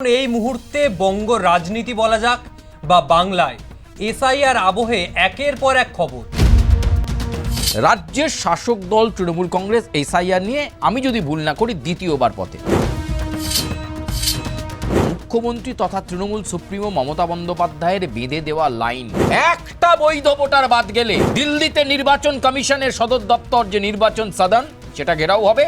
এই মুহূর্তে বঙ্গ রাজনীতি বলা যাক বা বাংলায়। এসআইআর আবহে একের পর এক খবর। রাজ্যের শাসক দল তৃণমূল কংগ্রেস এসআইআর নিয়ে আমি যদি ভুল না করি দ্বিতীয়বার পথে। মুখ্যমন্ত্রী তথা তৃণমূল সুপ্রিমো মমতা বন্দ্যোপাধ্যায়ের বেঁধে দেওয়া লাইন। একটা বৈধ ভোটার বাদ গেলে দিল্লিতে নির্বাচন কমিশনের সদর দপ্তর যে নির্বাচন সদন সেটা ঘেরাও হবে।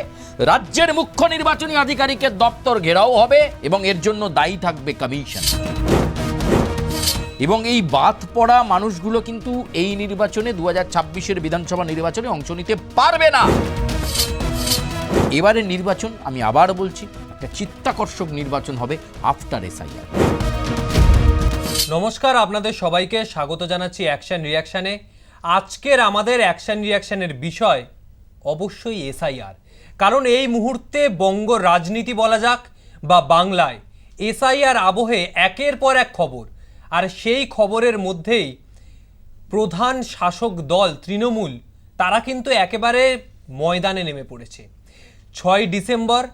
রাজ্যের মুখ্য নির্বাচনী আধিকারিকের দপ্তর ঘেরাও হবে এবং এর জন্য দায়ী থাকবে কমিশন। এবং এই বাদ পড়া মানুষগুলো কিন্তু এই নির্বাচনে দু হাজার বিধানসভা নির্বাচনে অংশ নিতে পারবে না। এবারে নির্বাচন, আমি আবার বলছি, একটা চিত্তাকর্ষক নির্বাচন হবে আফটার এসআইআর নমস্কার, আপনাদের সবাইকে স্বাগত জানাচ্ছি অ্যাকশন রিয়াকশানে আজকের আমাদের অ্যাকশন রিয়াকশানের বিষয় অবশ্যই এসআইআর। কারণ এই মুহূর্তে বঙ্গ রাজনীতি বলা যাক বা বাংলায়, এসআইআর আবহে একের পর এক খবর। আর সেই খবরের মধ্যেই প্রধান শাসক দল তৃণমূল, তারা কিন্তু একেবারে ময়দানে নেমে পড়েছে। ছয় ডিসেম্বর,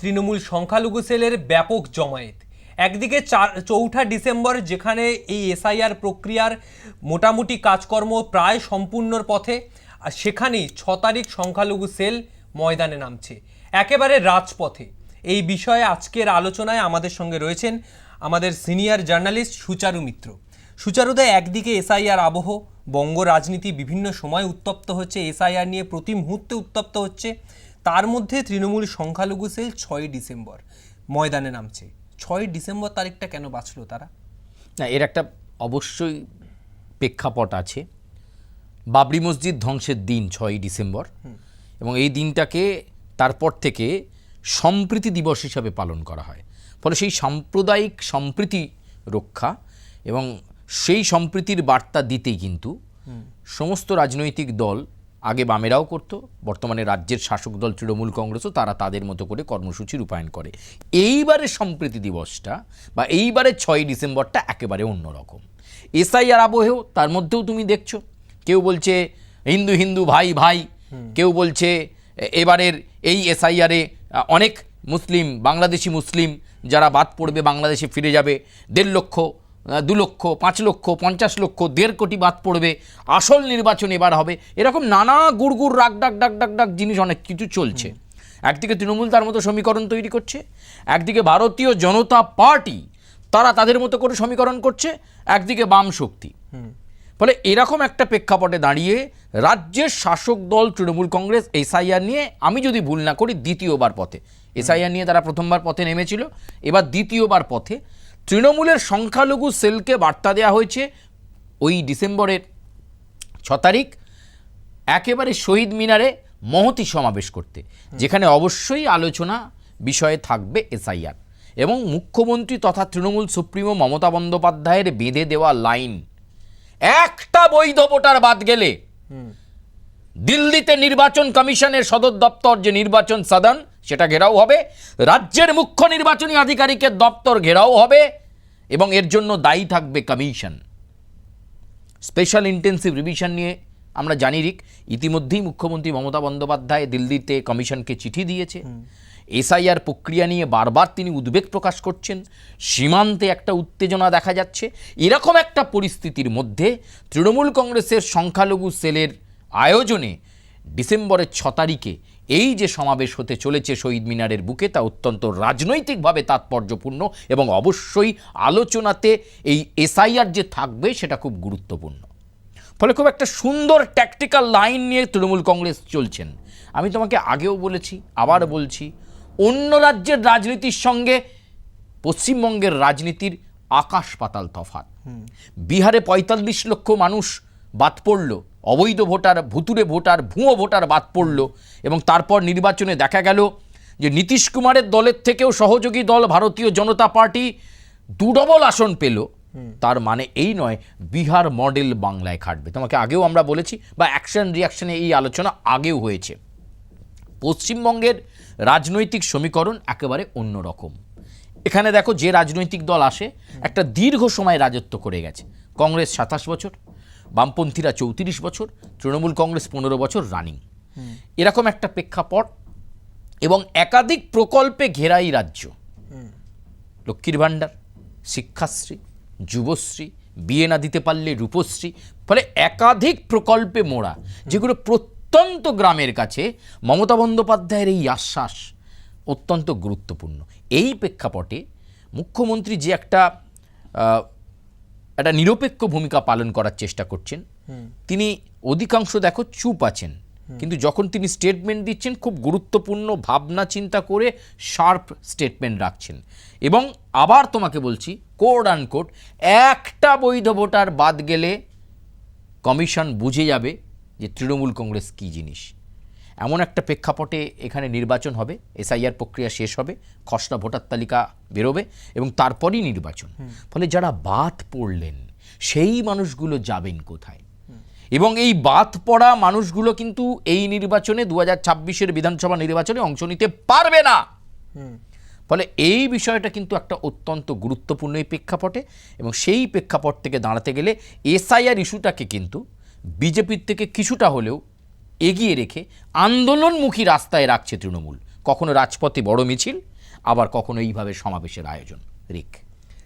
তৃণমূল সংখ্যালঘু সেলের ব্যাপক জমায়েত। একদিকে চার, চৌঠা ডিসেম্বর, যেখানে এই এসআইআর প্রক্রিয়ার মোটামুটি কাজকর্ম প্রায় সম্পূর্ণর পথে। আর সেখানেই ছ তারিখ সংখ্যালঘু সেল ময়দানে নামছে। একেবারে রাজপথে। এই বিষয়ে আজকের আলোচনায় আমাদের সঙ্গে রয়েছেন আমাদের সিনিয়র জার্নালিস্ট সুচারু মিত্র। সুচারুদা, একদিকে এসআইআর আবহ, বঙ্গ রাজনীতি বিভিন্ন সময় উত্তপ্ত হচ্ছে, এসআইআর নিয়ে প্রতি মুহূর্তে উত্তপ্ত হচ্ছে। তার মধ্যে তৃণমূল সংখ্যালঘু সেল ছয় ডিসেম্বর ময়দানে নামছে। ছয় ডিসেম্বর তারিখটা কেন বাঁচলো তারা? না, এর একটা অবশ্যই প্রেক্ষাপট আছে। বাবরি মসজিদ ধ্বংসের দিন, ছয়ই ডিসেম্বর। এবং এই দিনটাকে তারপর থেকে সম্প্রীতি দিবস হিসাবে পালন করা হয়। ফলে সেই সাম্প্রদায়িক সম্প্রীতি রক্ষা এবং সেই সম্প্রীতির বার্তা দিতেই কিন্তু সমস্ত রাজনৈতিক দল আগে বামেরাও করত, বর্তমানে রাজ্যের শাসক দল, তৃণমূল কংগ্রেসও তারা তাদের মতো করে কর্মসূচি রূপায়ণ করে। এইবারে সম্প্রীতি দিবসটা বা এইবারে ছয়ই ডিসেম্বরটা একেবারে অন্যরকম। এসআইআর আবহেও তার মধ্যেও তুমি দেখছ। কেউ বলছে হিন্দু হিন্দু ভাই ভাই। কেউ বলছে এবারের এই এসআইআরে অনেক মুসলিম বাংলাদেশি মুসলিম যারা বাদ পড়বে বাংলাদেশে ফিরে যাবে দেড় লক্ষ দু লক্ষ পাঁচ লক্ষ পঞ্চাশ লক্ষ দেড় কোটি বাদ পড়বে আসল নির্বাচন এবার হবে। এরকম নানা গুড়গুড় রাগ ডাক ডাক ডাক ডাক জিনিস অনেক কিছু চলছে। একদিকে তৃণমূল তার মতো সমীকরণ তৈরি করছে একদিকে ভারতীয় জনতা পার্টি তারা তাদের মতো করে সমীকরণ করছে একদিকে বাম শক্তি। ফলে এরকম একটা প্রেক্ষাপটে দাঁড়িয়ে রাজ্যের শাসক দল তৃণমূল কংগ্রেস, এসআইআর নিয়ে আমি যদি ভুল না করি দ্বিতীয়বার পথে। এসআইআর নিয়ে তারা প্রথমবার পথে নেমেছিল। এবার দ্বিতীয়বার পথে তৃণমূলের সংখ্যালঘু সেলকে বার্তা দেওয়া হয়েছে ওই ডিসেম্বরের ছ তারিখ, একেবারে শহীদ মিনারে মহতি সমাবেশ করতে, যেখানে অবশ্যই আলোচনা বিষয়ে থাকবে এসআইআর। এবং মুখ্যমন্ত্রী তথা তৃণমূল সুপ্রিমো মমতা বন্দ্যোপাধ্যায়ের বেঁধে দেওয়া লাইন একটা বৈধ ভোটার বাদ গেলে দিল্লিতে নির্বাচন কমিশনের সদর দপ্তর যে নির্বাচন সদন সেটা ঘেরাও হবে। রাজ্যের মুখ্য নির্বাচনী আধিকারিকের দপ্তর ঘেরাও হবে এবং এর জন্য দায়ী থাকবে কমিশন। স্পেশাল ইন্টেন্সিভ রিভিশন নিয়ে আমরা জানি রিক ইতিমধ্যেই মুখ্যমন্ত্রী মমতা বন্দ্যোপাধ্যায় দিল্লিতে কমিশনকে চিঠি দিয়েছে। এসআইআর প্রক্রিয়া নিয়ে বারবার তিনি উদ্বেগ প্রকাশ করছেন সীমান্তে একটা উত্তেজনা দেখা যাচ্ছে। এরকম একটা পরিস্থিতির মধ্যে তৃণমূল কংগ্রেসের সংখ্যালঘু সেলের আয়োজনে ডিসেম্বরের ছ তারিখে এই যে সমাবেশ হতে চলেছে শহীদ মিনারের বুকে তা অত্যন্ত রাজনৈতিকভাবে তাৎপর্যপূর্ণ এবং অবশ্যই আলোচনাতে এই এসআইআর যে থাকবে সেটা খুব গুরুত্বপূর্ণ। ফলে খুব একটা সুন্দর ট্যাকটিক্যাল লাইন নিয়ে তৃণমূল কংগ্রেস চলছেন। আমি তোমাকে আগেও বলেছি আবার বলছি অন্য রাজ্যের রাজনীতির সঙ্গে পশ্চিমবঙ্গের রাজনীতির আকাশ পাতাল তফাৎ। বিহারে পঁয়তাল্লিশ লক্ষ মানুষ বাদ পড়ল অবৈধ ভোটার ভুতুরে ভোটার ভুয়ো ভোটার বাদ পড়ল এবং তারপর নির্বাচনে দেখা গেল যে নীতিশ কুমারের দলের থেকেও সহযোগী দল ভারতীয় জনতা পার্টি দুডবল আসন পেল। তার মানে এই নয় বিহার মডেল বাংলায় খাটবে। তোমাকে আগেও আমরা বলেছি বা অ্যাকশন রিয়াকশনে এই আলোচনা আগেও হয়েছে। পশ্চিমবঙ্গের রাজনৈতিক সমীকরণ একেবারে অন্যরকম এখানে দেখো যে রাজনৈতিক দল আসে একটা দীর্ঘ সময় রাজত্ব করে গেছে। কংগ্রেস সাতাশ বছর বামপন্থীরা চৌত্রিশ বছর তৃণমূল কংগ্রেস পনেরো বছর রানিং এরকম একটা প্রেক্ষাপট এবং একাধিক প্রকল্পে ঘেরাই রাজ্য। লক্ষ্মীর ভাণ্ডার শিক্ষাশ্রী যুবশ্রী বিয়ে না দিতে পারলে রূপশ্রী ফলে একাধিক প্রকল্পে মোড়া যেগুলো প্রত্যন্ত গ্রামের কাছে মমতা বন্দ্যোপাধ্যায়ের এই আশ্বাস অত্যন্ত গুরুত্বপূর্ণ। এই প্রেক্ষাপটে মুখ্যমন্ত্রী যে একটা একটা নিরপেক্ষ ভূমিকা পালন করার চেষ্টা করছেন তিনি অধিকাংশ দেখো চুপ আছেন। কিন্তু যখন তিনি স্টেটমেন্ট দিচ্ছেন খুব গুরুত্বপূর্ণ ভাবনা চিন্তা করে শার্প স্টেটমেন্ট রাখছেন। এবং আবার তোমাকে বলছি কোড আন কোড একটা বৈধ ভোটার বাদ গেলে কমিশন বুঝে যাবে যে তৃণমূল কংগ্রেস কী জিনিস। এমন একটা প্রেক্ষাপটে এখানে নির্বাচন হবে এসআইআর প্রক্রিয়া শেষ হবে খসড়া ভোটার তালিকা বেরোবে এবং তারপরই নির্বাচন। ফলে যারা বাদ পড়লেন সেই মানুষগুলো যাবেন কোথায়? এবং এই বাদ পড়া মানুষগুলো কিন্তু এই নির্বাচনে দু হাজার ছাব্বিশের বিধানসভা নির্বাচনে অংশ নিতে পারবে না। ফলে এই বিষয়টা কিন্তু একটা অত্যন্ত গুরুত্বপূর্ণ এই প্রেক্ষাপটে এবং সেই প্রেক্ষাপট থেকে দাঁড়াতে গেলে এসআইআর ইস্যুটাকে কিন্তু বিজেপির থেকে কিছুটা হলেও এগিয়ে রেখে আন্দোলনমুখী রাস্তায় রাখছে তৃণমূল। কখনো রাজপথে বড় মিছিল, আবার কখনো এইভাবে সমাবেশের আয়োজন। রিক।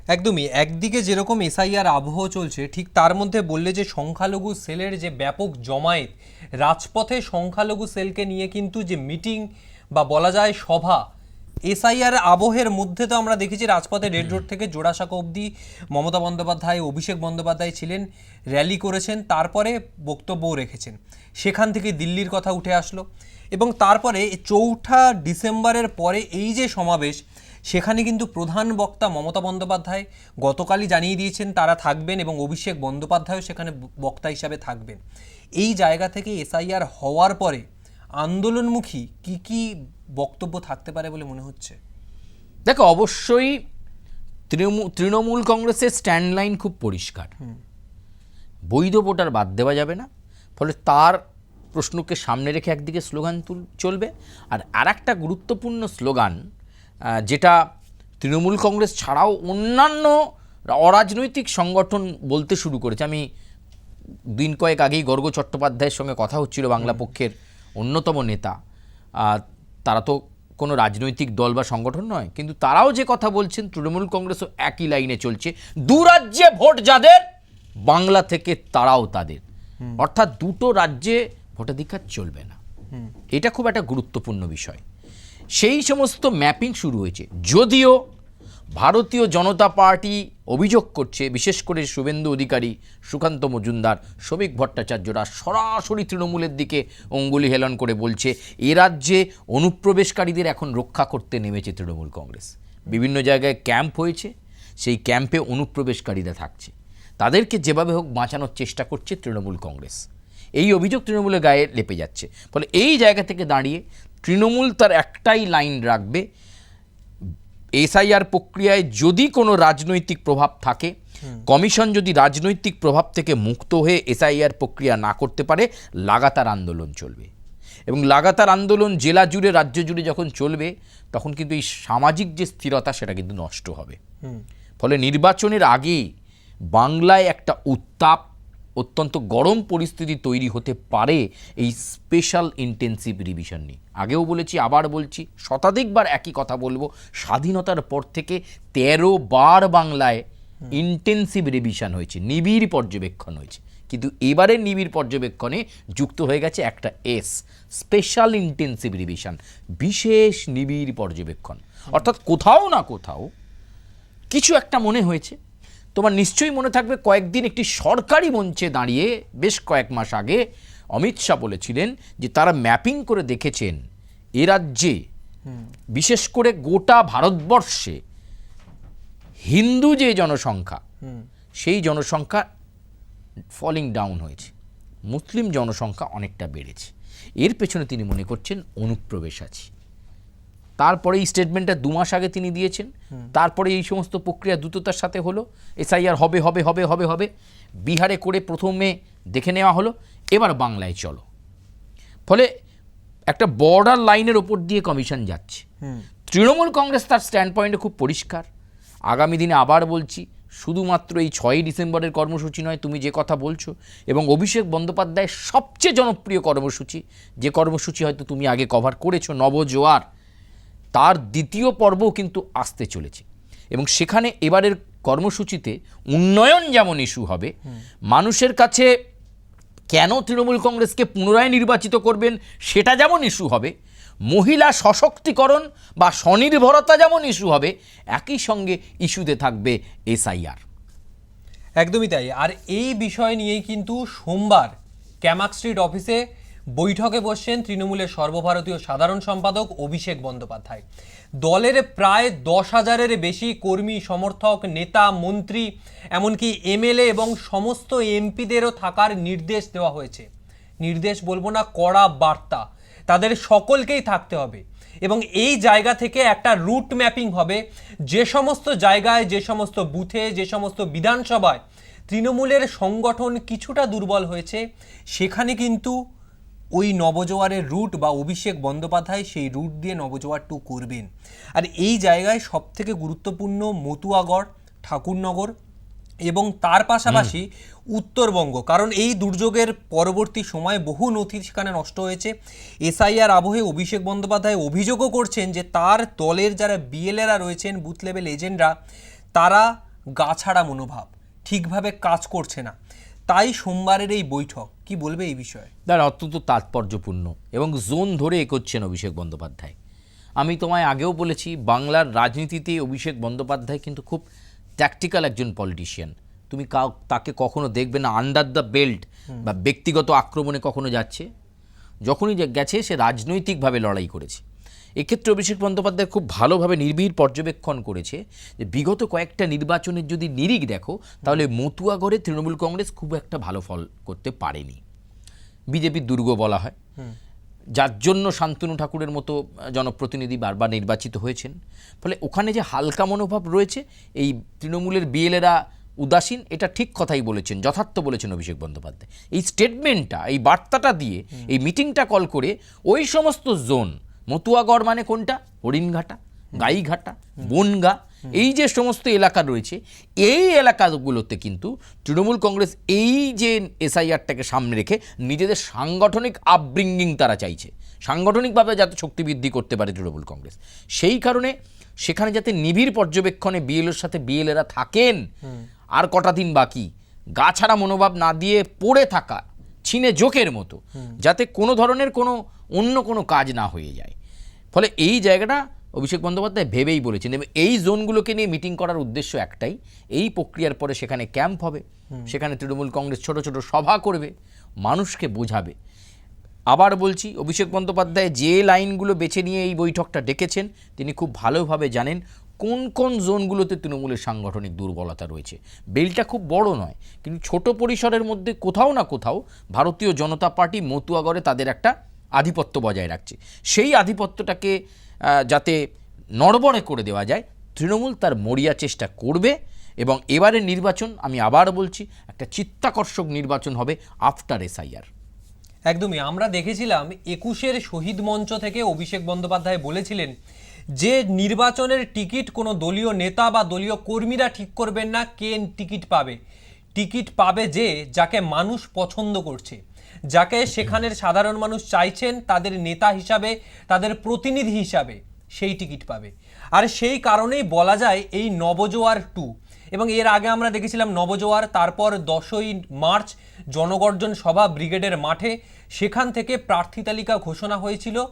একদমই। একদিকে যেরকম এসআইআর আবহ চলছে, ঠিক তার মধ্যে বললে যে সংখ্যালঘু সেলের যে ব্যাপক জমায়েত, রাজপথে সংখ্যালঘু সেলকে নিয়ে কিন্তু যে মিটিং বা বলা যায় সভা এসআইআর আবহের মধ্যে তো আমরা দেখেছি রাজপথে রেড রোড থেকে জোড়াসাঁকো অবধি মমতা বন্দ্যোপাধ্যায়, অভিষেক বন্দ্যোপাধ্যায় ছিলেন, র্যালি করেছেন, তারপরে বক্তব্যও রেখেছেন। সেখান থেকে দিল্লির কথা উঠে আসলো। এবং তারপরে চৌঠা ডিসেম্বরের পরে এই যে সমাবেশ, সেখানে কিন্তু প্রধান বক্তা মমতা বন্দ্যোপাধ্যায় গতকালই জানিয়ে দিয়েছেন তারা থাকবেন এবং অভিষেক বন্দ্যোপাধ্যায়ও সেখানে বক্তা হিসাবে থাকবেন। এই জায়গা থেকে এসআইআর হওয়ার পরে আন্দোলনমুখী কি কি বক্তব্য থাকতে পারে বলে মনে হচ্ছে? দেখো অবশ্যই তৃণমূল তৃণমূল কংগ্রেসের স্ট্যান্ড লাইন খুব পরিষ্কার। বৈধ ভোটার বাদ দেওয়া যাবে না। ফলে তার প্রশ্নকে সামনে রেখে একদিকে স্লোগান তুল চলবে। আর আর একটা গুরুত্বপূর্ণ স্লোগান যেটা তৃণমূল কংগ্রেস ছাড়াও অন্যান্য অরাজনৈতিক সংগঠন বলতে শুরু করেছে। আমি দিন কয়েক আগেই গর্গ চট্টোপাধ্যায়ের সঙ্গে কথা হচ্ছিল বাংলা পক্ষের অন্যতম নেতা। তারা তো কোনো রাজনৈতিক দল বা সংগঠন নয় কিন্তু তারাও যে কথা বলছেন তৃণমূল কংগ্রেসও একই লাইনে চলছে। দু রাজ্যে ভোট যাদের বাংলা থেকে তারাও তাদের। অর্থাৎ দুটো রাজ্যে ভোটাধিকার চলবে না। এটা খুব একটা গুরুত্বপূর্ণ বিষয়। সেই সমস্ত ম্যাপিং শুরু হয়েছে। যদিও ভারতীয় জনতা পার্টি অভিযোগ করছে, বিশেষ করে শুভেন্দু অধিকারী সুকান্ত মজুমদার, শ্রমিক ভট্টাচার্যরা সরাসরি তৃণমূলের দিকে অঙ্গুলি হেলন করে বলছে, এ রাজ্যে অনুপ্রবেশকারীদের এখন রক্ষা করতে নেমেছে তৃণমূল কংগ্রেস। বিভিন্ন জায়গায় ক্যাম্প হয়েছে, সেই ক্যাম্পে অনুপ্রবেশকারীরা থাকছে। তাদেরকে যেভাবে হোক বাঁচানোর চেষ্টা করছে তৃণমূল কংগ্রেস। এই অভিযোগ তৃণমূলের গায়ে লেপে যাচ্ছে। ফলে এই জায়গা থেকে দাঁড়িয়ে তৃণমূল তার একটাই লাইন রাখবে এসআইআর প্রক্রিয়ায় যদি কোনো রাজনৈতিক প্রভাব থাকে কমিশন যদি রাজনৈতিক প্রভাব থেকে মুক্ত হয়ে এসআইআর প্রক্রিয়া না করতে পারে লাগাতার আন্দোলন চলবে। এবং লাগাতার আন্দোলন জেলা জুড়ে রাজ্য জুড়ে যখন চলবে তখন কিন্তু এই সামাজিক যে স্থিরতা সেটা কিন্তু নষ্ট হবে। ফলে নির্বাচনের আগে বাংলায় একটা উত্তাপ অত্যন্ত গরম পরিস্থিতি তৈরি হতে পারে এই স্পেশাল ইন্টেন্সিভ রিভিশন নিয়ে। আগেও বলেছি, আবার বলছি, শতাধিকবার একই কথা বলব। স্বাধীনতার পর থেকে তেরো বার বাংলায় ইন্টেন্সিভ রিভিশন হয়েছে, নিবিড় পর্যবেক্ষণ হয়েছে। কিন্তু এবারের নিবিড় পর্যবেক্ষণে যুক্ত হয়ে গেছে একটা এস স্পেশাল ইন্টেন্সিভ রিভিশন বিশেষ নিবিড় পর্যবেক্ষণ। অর্থাৎ কোথাও না কোথাও কিছু একটা মনে হয়েছে তোমার নিশ্চয়ই মনে থাকবে কয়েকদিন একটি সরকারি মঞ্চে দাঁড়িয়ে বেশ কয়েক মাস আগে অমিত শাহ বলেছিলেন যে তারা ম্যাপিং করে দেখেছেন এ রাজ্যে বিশেষ করে গোটা ভারতবর্ষে হিন্দু যে জনসংখ্যা সেই জনসংখ্যা ফলিং ডাউন হয়েছে। মুসলিম জনসংখ্যা অনেকটা বেড়েছে। এর পেছনে তিনি মনে করছেন অনুপ্রবেশ আছে। তারপরে এই স্টেটমেন্টটা দু মাস আগে তিনি দিয়েছেন। তারপরে এই সমস্ত প্রক্রিয়া দ্রুততার সাথে হলো। এসআইআর হবে হবে হবে হবে হবে। বিহারে করে প্রথমে দেখে নেওয়া হলো। এবার বাংলায় চলো। ফলে একটা বর্ডার লাইনের ওপর দিয়ে কমিশন যাচ্ছে। তৃণমূল কংগ্রেস তার স্ট্যান্ড পয়েন্টে খুব পরিষ্কার। আগামী দিনে আবার বলছি শুধুমাত্র এই ছয়ই ডিসেম্বরের কর্মসূচি নয় তুমি যে কথা বলছো এবং অভিষেক বন্দ্যোপাধ্যায়ের সবচেয়ে জনপ্রিয় কর্মসূচি যে কর্মসূচি হয়তো তুমি আগে কভার করেছ নবজোয়ার তার দ্বিতীয় পর্বও কিন্তু আসতে চলেছে। এবং সেখানে এবারের কর্মসূচিতে উন্নয়ন যেমন ইস্যু হবে, মানুষের কাছে কেন তৃণমূল কংগ্রেসকে পুনরায় নির্বাচিত করবেন সেটা যেমন ইস্যু হবে, মহিলা সশক্তিকরণ বা স্বনির্ভরতা যেমন ইস্যু হবে, একই সঙ্গে ইস্যুতে থাকবে এসআইআর। একদমই তাই। আর এই বিষয় নিয়েই কিন্তু সোমবার ক্যামাক স্ট্রিট অফিসে বৈঠকে বসছেন তৃণমূলের সর্বভারতীয় সাধারণ সম্পাদক অভিষেক বন্দ্যোপাধ্যায়। দলের প্রায় দশ হাজারের বেশি কর্মী, সমর্থক, নেতা, মন্ত্রী, এমনকি এমএলএ এবং সমস্ত এমপিদেরও থাকার নির্দেশ দেওয়া হয়েছে। নির্দেশ বলব না, কড়া বার্তা। তাদের সকলকেই থাকতে হবে এবং এই জায়গা থেকে একটা রুট ম্যাপিং হবে। যে সমস্ত জায়গায়, যে সমস্ত বুথে, যে সমস্ত বিধানসভায় তৃণমূলের সংগঠন কিছুটা দুর্বল হয়েছে, সেখানে কিন্তু ওই নবজোয়ারের রুট বা অভিষেক বন্দ্যোপাধ্যায় সেই রুট দিয়ে নবজোয়ার টু করবেন। আর এই জায়গায় সবথেকে গুরুত্বপূর্ণ মতুয়াগড় ঠাকুরনগর এবং তার পাশাপাশি উত্তরবঙ্গ। কারণ এই দুর্যোগের পরবর্তী সময়ে বহু নথি সেখানে নষ্ট হয়েছে। এসআইআর আবহে অভিষেক বন্দ্যোপাধ্যায় অভিযোগও করছেন যে তার দলের যারা বিএলএরা রয়েছেন বুথ লেভেল এজেন্টরা তারা গাছাড়া মনোভাব ঠিকভাবে কাজ করছে না। তাই সোমবারের এই বৈঠক কি বলবে এই বিষয়ে? তার অত্যন্ত তাৎপর্যপূর্ণ এবং জোন ধরে এগোচ্ছেন অভিষেক বন্দ্যোপাধ্যায়। আমি তোমায় আগেও বলেছি বাংলার রাজনীতিতে অভিষেক বন্দ্যোপাধ্যায় কিন্তু খুব ট্যাকটিক্যাল একজন পলিটিশিয়ান তুমি তাকে কখনো দেখবে না আন্ডার দ্য বেল্ট বা ব্যক্তিগত আক্রমণে কখনো যাচ্ছে। যখনই যে গেছে সে রাজনৈতিকভাবে লড়াই করেছে। এক্ষেত্রে অভিষেক বন্দ্যোপাধ্যায় খুব ভালোভাবে নির্বিড় পর্যবেক্ষণ করেছে যে বিগত কয়েকটা নির্বাচনের যদি নিরিখ দেখো তাহলে মতুয়াগড়ে তৃণমূল কংগ্রেস খুব একটা ভালো ফল করতে পারেনি। বিজেপির দুর্গ বলা হয়। যার জন্য শান্তনু ঠাকুরের মতো জনপ্রতিনিধি বারবার নির্বাচিত হয়েছেন। ফলে ওখানে যে হালকা মনোভাব রয়েছে এই তৃণমূলের বিএলেরা উদাসীন এটা ঠিক কথাই বলেছেন যথার্থ বলেছেন অভিষেক বন্দ্যোপাধ্যায়। এই স্টেটমেন্টটা এই বার্তাটা দিয়ে এই মিটিংটা কল করে ওই সমস্ত জোন মতুয়াগড় মানে কোনটা? হরিণঘাটা, গাইঘাটা, বনগা, এই যে সমস্ত এলাকা রয়েছে, এই এলাকাগুলোতে কিন্তু তৃণমূল কংগ্রেস এই যে এসআইআরটাকে সামনে রেখে নিজেদের সাংগঠনিক আপব্রিঙ্গিং তারা চাইছে। সাংগঠনিকভাবে যাতে শক্তি বৃদ্ধি করতে পারে তৃণমূল কংগ্রেস। সেই কারণে সেখানে যাতে নিবিড় পর্যবেক্ষণে বিএলওর সাথে বিএলএরা থাকেন, আর কটা দিন বাকি, গা ছাড়া মনোভাব না দিয়ে পড়ে থাকা, ছিনে জোকের মতো, যাতে কোনো ধরনের কোনো অন্য কোনো কাজ না হয়ে যায়। ফলে এই জায়গাটা অভিষেক বন্দ্যোপাধ্যায় ভেবেই বলেছেন এবং এই জোনগুলোকে নিয়ে মিটিং করার উদ্দেশ্য একটাই এই প্রক্রিয়ার পরে সেখানে ক্যাম্প হবে সেখানে তৃণমূল কংগ্রেস ছোট ছোট সভা করবে মানুষকে বোঝাবে। আবার বলছি অভিষেক বন্দ্যোপাধ্যায় যে লাইনগুলো বেছে নিয়ে এই বৈঠকটা ডেকেছেন তিনি খুব ভালোভাবে জানেন কোন কোন জোনগুলোতে তৃণমূলের সাংগঠনিক দুর্বলতা রয়েছে। বেলটা খুব বড় নয় কিন্তু ছোট পরিসরের মধ্যে কোথাও না কোথাও ভারতীয় জনতা পার্টি মতুয়াগড়ে তাদের একটা আধিপত্য বজায় রাখছে। সেই আধিপত্যটাকে যাতে নড়বড়ে করে দেওয়া যায়, তৃণমূল তার মরিয়া চেষ্টা করবে এবং এবারের নির্বাচন, আমি আবার বলছি, একটা চিত্তাকর্ষক নির্বাচন হবে আফটার এসআইআর একদমই। আমরা দেখেছিলাম একুশের শহীদ মঞ্চ থেকে অভিষেক বন্দ্যোপাধ্যায় বলেছিলেন যে নির্বাচনের টিকিট কোনো দলীয় নেতা বা দলীয় কর্মীরা ঠিক করবেন না, কে টিকিট পাবে। টিকিট পাবে যে, যাকে মানুষ পছন্দ করছে। যাকে সেখানের সাধারণ মানুষ চাইছেন তাদের নেতা হিসাবে, তাদের প্রতিনিধি হিসাবে সেই টিকিট পাবে। আর সেই কারণেই বলা যায় এই নবজোয়ার টু। এবং এর আগে আমরা দেখেছিলাম নবজোয়ার, তারপর দশই মার্চ জনগর্জন সভা ব্রিগেডের মাঠে। সেখান থেকে প্রার্থী তালিকা ঘোষণা হয়েছিল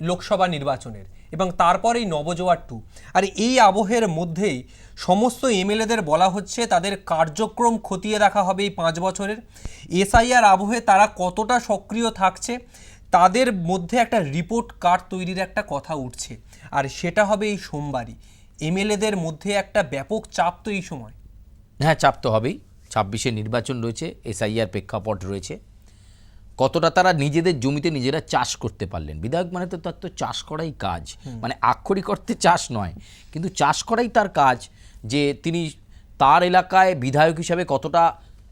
লোকসভা নির্বাচনের এবং তারপর এই নবজোয়ার টু। আর এই আবহের মধ্যেই সমস্ত এমএলএদের বলা হচ্ছে তাদের কার্যক্রম খতিয়ে দেখা হবে এই পাঁচ বছরের। এসআইআর আবহে তারা কতটা সক্রিয় থাকছে তাদের মধ্যে একটা রিপোর্ট কার্ড তৈরির একটা কথা উঠছে। আর সেটা হবে এই সোমবারই। এমএলএদের মধ্যে একটা ব্যাপক চাপ তো এই সময়। হ্যাঁ চাপ তো হবেই। ছাব্বিশে নির্বাচন রয়েছে এসআইআর প্রেক্ষাপট রয়েছে। কতটা তারা নিজেদের জমিতে নিজেরা চাষ করতে পারলেন? বিধায়ক মানে তো তার তো চাষ করাই কাজ। মানে আক্ষরিক অর্থে চাষ নয় কিন্তু চাষ করাই তার কাজ। যে তিনি তার এলাকায় বিধায়ক হিসাবে কতটা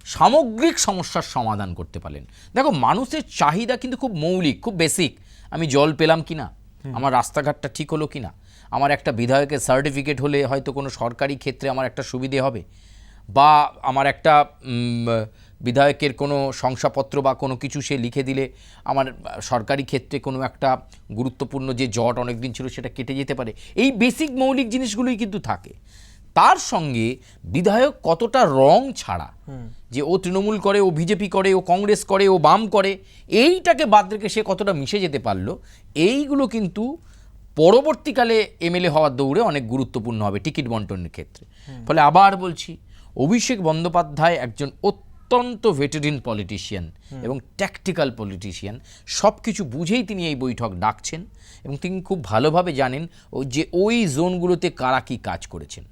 সামগ্রিক সমস্যার সমাধান করতে পারলেন। দেখো মানুষের চাহিদা কিন্তু খুব মৌলিক খুব বেসিক আমি জল পেলাম কি না আমার রাস্তাঘাটটা ঠিক হলো কি না আমার একটা বিধায়কের সার্টিফিকেট হলে হয়তো কোনো সরকারি ক্ষেত্রে আমার একটা সুবিধে হবে? বা আমার একটা বিধায়কের কোনো শংসাপত্র বা কোনো কিছু সে লিখে দিলে আমার সরকারি ক্ষেত্রে কোনো একটা গুরুত্বপূর্ণ যে জট অনেক দিন ছিল সেটা কেটে যেতে পারে? এই বেসিক মৌলিক জিনিসগুলোই কিন্তু থাকে। তার সঙ্গে বিধায়ক কতটা রং ছাড়া? যে ও তৃণমূল করে ও বিজেপি করে ও কংগ্রেস করে ও বাম করে এইটাকে বাদ রেখে সে কতটা মিশে যেতে পারল? এইগুলো কিন্তু পরবর্তীকালে এমএলএ হওয়ার দৌড়ে অনেক গুরুত্বপূর্ণ হবে টিকিট বন্টনের ক্ষেত্রে। ফলে আবার বলছি অভিষেক বন্দ্যোপাধ্যায় একজন অত্যন্ত ভেটেরিন পলিটিশিয়ান এবং ট্যাকটিক্যাল পলিটিশিয়ান সব কিছু বুঝেই তিনি এই বৈঠক ডাকছেন এবং তিনি খুব ভালোভাবে জানেন ও যে ওই জোনগুলোতে কারা কী কাজ করেছেন।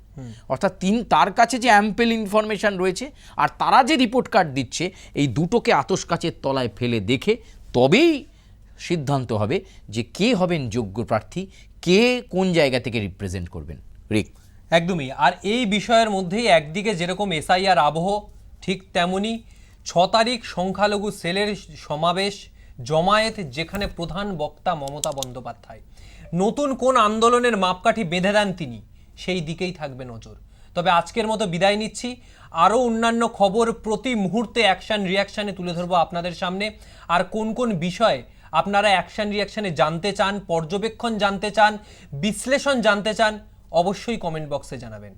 অর্থাৎ তিন, তার কাছে যে অ্যাম্পেল ইনফরমেশন রয়েছে আর তারা যে রিপোর্ট কার্ড দিচ্ছে, এই দুটোকে আতস কাচের তলায় ফেলে দেখে তবেই সিদ্ধান্ত হবে যে কে হবেন যোগ্য প্রার্থী, কে কোন জায়গা থেকে রিপ্রেজেন্ট করবেন। রিক। একদমই। আর এই বিষয়ের মধ্যেই একদিকে যেরকম এসআইআর আবহ, ঠিক তেমনি ছ তারিখ সংখ্যালঘু সেলের সমাবেশ, জমায়েত যেখানে প্রধান বক্তা মমতা বন্দ্যোপাধ্যায়। নতুন কোন আন্দোলনের মাপকাঠি বেঁধে দেন তিনি। সেই দিকেই থাকবে নজর। তবে আজকের মতো বিদায় নিচ্ছি। আরও অন্যান্য খবর প্রতি মুহূর্তে অ্যাকশান রিয়াকশানে তুলে ধরবো আপনাদের সামনে। আর কোন কোন বিষয়ে আপনারা অ্যাকশান রিয়াকশানে জানতে চান, পর্যবেক্ষণ জানতে চান, বিশ্লেষণ জানতে চান, অবশ্যই কমেন্ট বক্সে জানাবেন।